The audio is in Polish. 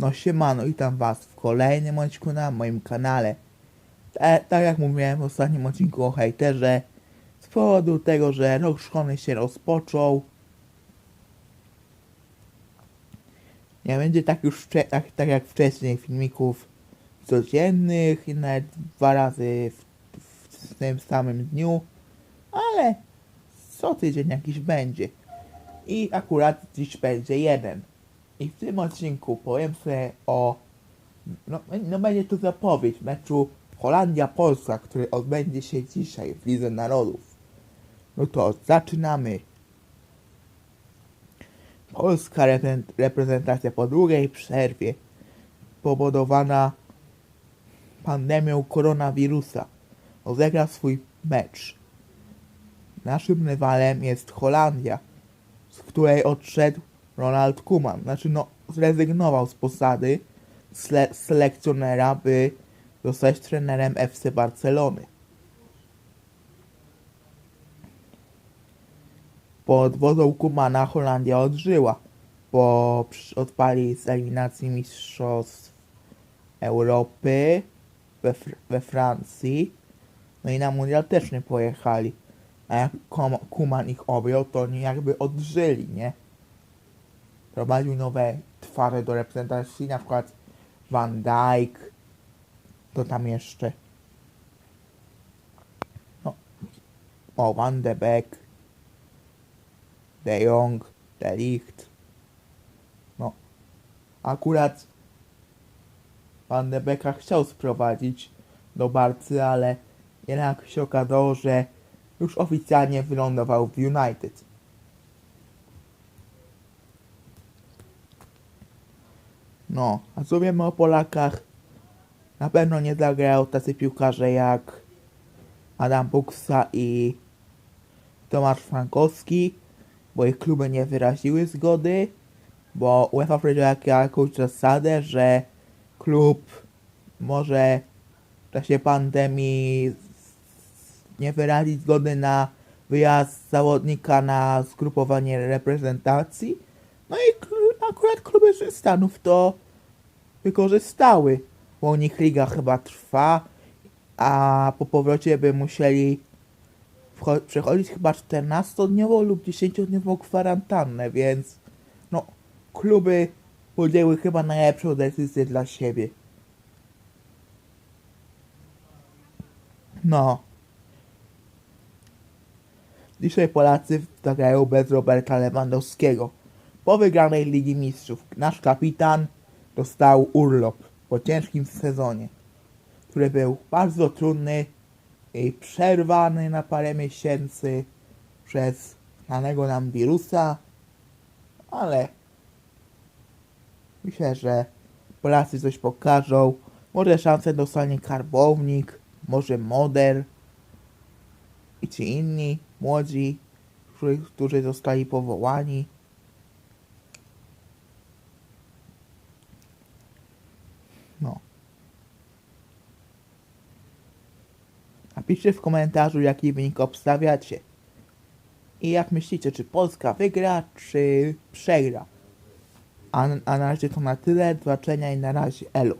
No siemano, witam was w kolejnym odcinku na moim kanale. E, tak jak mówiłem w ostatnim odcinku o hejterze, z powodu tego, że rok szkolny się rozpoczął, nie będzie tak już tak, tak jak wcześniej filmików codziennych i nawet dwa razy w, w, w tym samym dniu, ale co tydzień jakiś będzie. I akurat dziś będzie jeden. I w tym odcinku powiem sobie o. No, no będzie to zapowiedź meczu Holandia-Polska, który odbędzie się dzisiaj w Lidze Narodów. No to zaczynamy. Polska reprezent- reprezentacja po długiej przerwie powodowana pandemią koronawirusa rozegra swój mecz. Naszym rywalem jest Holandia, z której odszedł Ronald Koeman. Znaczy, no, zrezygnował z posady sele- selekcjonera, by zostać trenerem FC Barcelony. Pod wodą Kumana Holandia odżyła, przy- odpali z eliminacji Mistrzostw Europy we, we Francji. No i na mundial też nie pojechali. A jak Kuman ich objął, to oni jakby odżyli, nie? Prowadził nowe twarze do reprezentacji, na przykład Van Dijk, to tam jeszcze. No. O, Van de Beek, De Jong, De Ligt. No. Akurat Van de Beeka chciał sprowadzić do Barcy, ale jednak się okazało, że już oficjalnie wylądował w United. No, a co wiemy o Polakach? Na pewno nie zagrają tacy piłkarze jak Adam Buksa i Tomasz Frankowski, bo ich kluby nie wyraziły zgody, bo UEFA jak- jakąś zasadę, że klub może w czasie pandemii nie wyrazić zgody na wyjazd zawodnika na zgrupowanie reprezentacji. No i akurat kluby ze Stanów to wykorzystały, bo u nich liga chyba trwa, a po powrocie by musieli przechodzić chyba 14-dniową lub 10-dniową kwarantannę, więc no kluby podjęły chyba najlepszą decyzję dla siebie. No. Dzisiaj Polacy zagrają bez Roberta Lewandowskiego. Po wygranej Ligi Mistrzów nasz kapitan dostał urlop po ciężkim sezonie, który był bardzo trudny i przerwany na parę miesięcy przez znanego nam wirusa, ale myślę, że Polacy coś pokażą. Może szansę dostanie Karbownik, może Moder i ci inni młodzi, którzy, którzy zostali powołani. Napiszcie w komentarzu, jaki wynik obstawiacie. I jak myślicie, czy Polska wygra, czy przegra. A, a na razie to na tyle. Do zobaczenia i na razie elo.